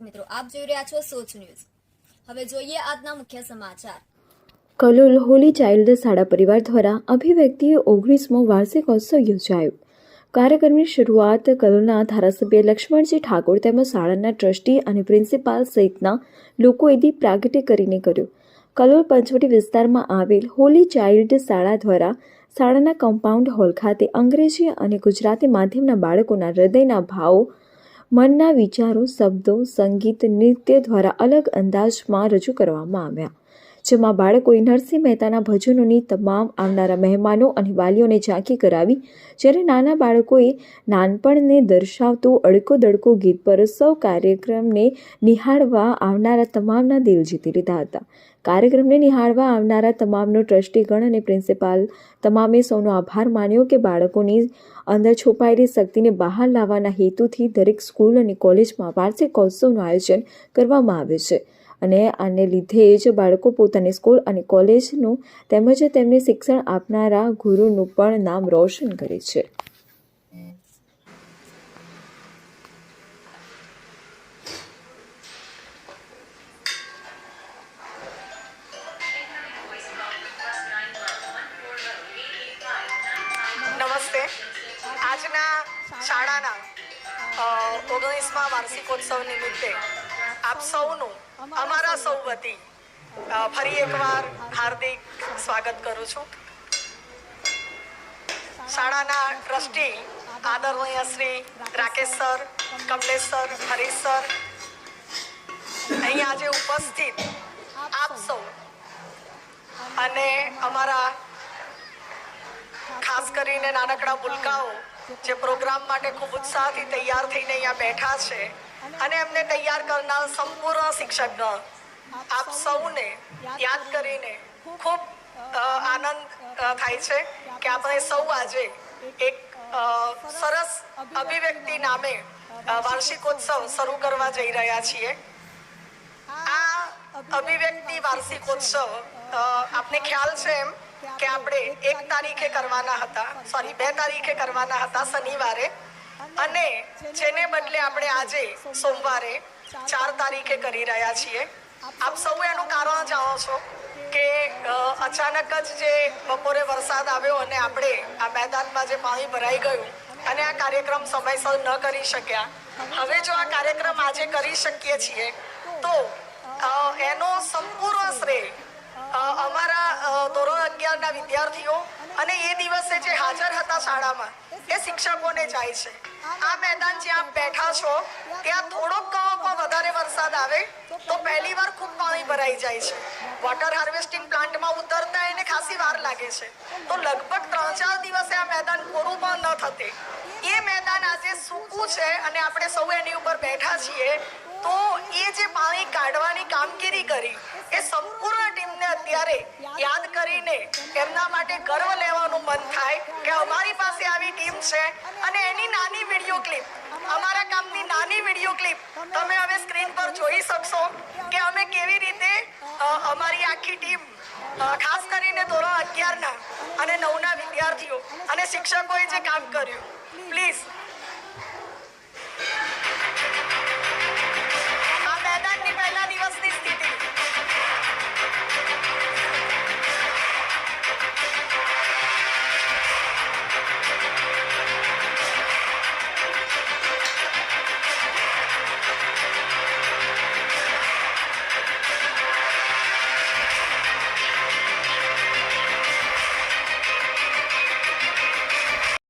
દર્શક મિત્રો, આપ જોઈ રહ્યા છો સોચ ન્યૂઝ. હવે જોઈએ આજના મુખ્ય સમાચાર. કલોલ હોલી ચાઇલ્ડ શાળા પરિવાર દ્વારા અભિવ્યક્તિએ ઓગણીસમો વાર્ષિકોત્સવ યોજાયો. કાર્યક્રમની શરૂઆત કલોલના ધારાસભ્ય લક્ષ્મણજી ઠાકોર તેમજ શાળાના ટ્રસ્ટી અને પ્રિન્સિપાલ સહિતના લોકોએ દીપ પ્રાગટ્ય કરીને કર્યો. કલોલ પંચવટી વિસ્તારમાં આવેલ હોલી ચાઇલ્ડ શાળા દ્વારા શાળાના કમ્પાઉન્ડ હોલ ખાતે અંગ્રેજી અને ગુજરાતી માધ્યમના બાળકોના હૃદયના ભાવો મનના વિચારો શબ્દો સંગીત નૃત્ય દ્વારા અલગ અંદાજમાં રજૂ કરવામાં આવ્યા. જેમાં બાળકોએ નરસિંહ મહેતાના ભજનોની તમામ આવનારા મહેમાનો અને વાલીઓને ઝાંખી કરાવી, જ્યારે નાના બાળકોએ નાનપણને દર્શાવતો અડકો દડકો ગીત પર સૌ કાર્યક્રમને નિહાળવા આવનારા તમામના દિલ જીતી લીધા હતા. કાર્યક્રમને નિહાળવા આવનારા તમામનો ટ્રસ્ટીગણ અને પ્રિન્સિપાલ તમામે સૌનો આભાર માન્યો કે બાળકોની અંદર છુપાયેલી શક્તિને બહાર લાવવાના હેતુથી દરેક સ્કૂલ અને કોલેજમાં વાર્ષિક ઉત્સવનું આયોજન કરવામાં આવે છે. અને આને લીધે જ બાળકો પોતાની સ્કૂલ અને કોલેજનું તેમજ તેમને શિક્ષણ આપનારા ગુરુનું પણ નામ રોશન કરે છે. આજના શાળાના ઓગણીસમા વાર્ષિકોત્સવ નિમિત્તે આપ સૌનું અમારા સૌ વતી. ફરી એકવાર હાર્દિક સ્વાગત કરું છું. શાળાના ટ્રસ્ટી આદરણીય Shri Rakesh sir Kamlesh sir Harish sir અહીં આજે ઉપસ્થિત આપ સૌ અને અમારા ખાસ કરીને નાનકડા ભૂલકાઓ જે પ્રોગ્રામ માટે ખૂબ ઉત્સાહથી તૈયાર થઈને અહીંયા બેઠા છે અને એમને તૈયાર કરનાર સંપૂર્ણ શિક્ષકગણ આપ સૌને યાદ કરીને ખૂબ આનંદ થાય છે કે આપણે સૌ આજે એક સરસ અભિવ્યક્તિ નામે વાર્ષિકોત્સવ શરૂ કરવા જઈ રહ્યા છીએ. આ અભિવ્યક્તિ વાર્ષિકોત્સવ આપને ખ્યાલ છે એમ કે આપણે એક તારીખે કરવાના હતા, સોરી, બે તારીખે કરવાના હતા શનિવારે. અને જેને બદલે આપણે આજે સોમવારે ચાર તારીખે કરી રહ્યા છીએ. આપ સૌ એનું કારણ જાણો છો કે અચાનક જ જે બપોરે વરસાદ આવ્યો અને આપણે આ મેદાનમાં જે પાણી ભરાઈ ગયું અને આ કાર્યક્રમ સમયસર ન કરી શક્યા. હવે જો આ કાર્યક્રમ આજે કરી શકીએ છીએ, તો એનો સંપૂર્ણ શ્રેય અમારા ધોરણ અગિયારના વિદ્યાર્થીઓ અને એ દિવસે જે હાજર હતા શાળામાં, એ શિક્ષકોને જાય છે. આ મેદાન જ્યાં બેઠા છો, ત્યાં થોડોક વધારે વરસાદ આવે, તો પહેલી વાર ખૂબ પાણી ભરાઈ જાય છે. વોટર હાર્વેસ્ટિંગ પ્લાન્ટમાં ઉતરતા એને ખાસી વાર લાગે છે. તો લગભગ ત્રણ ચાર દિવસે આ મેદાન કોરું પણ ન થતે. એ મેદાન આજે સૂકું છે અને આપણે સૌ એની ઉપર બેઠા છીએ. તો એ જે પાણી કાઢવાની કામગીરી કરી, એ સંપૂર્ણ ટીમને અત્યારે યાદ કરીને એમના માટે ગર્વ લેવાનું મન થાય કે અમારી પાસે આવી ટીમ છે. અને એની નાની વીડિયો ક્લિપ, અમારા કામની નાની વીડિયો ક્લિપ તમે હવે સ્ક્રીન પર જોઈ શકશો કે અમે કેવી રીતે અમારી આખી ટીમ ખાસ કરીને ધોરણ અગિયારના અને નવના વિદ્યાર્થીઓ અને શિક્ષકોએ જે કામ કર્યું. પ્લીઝ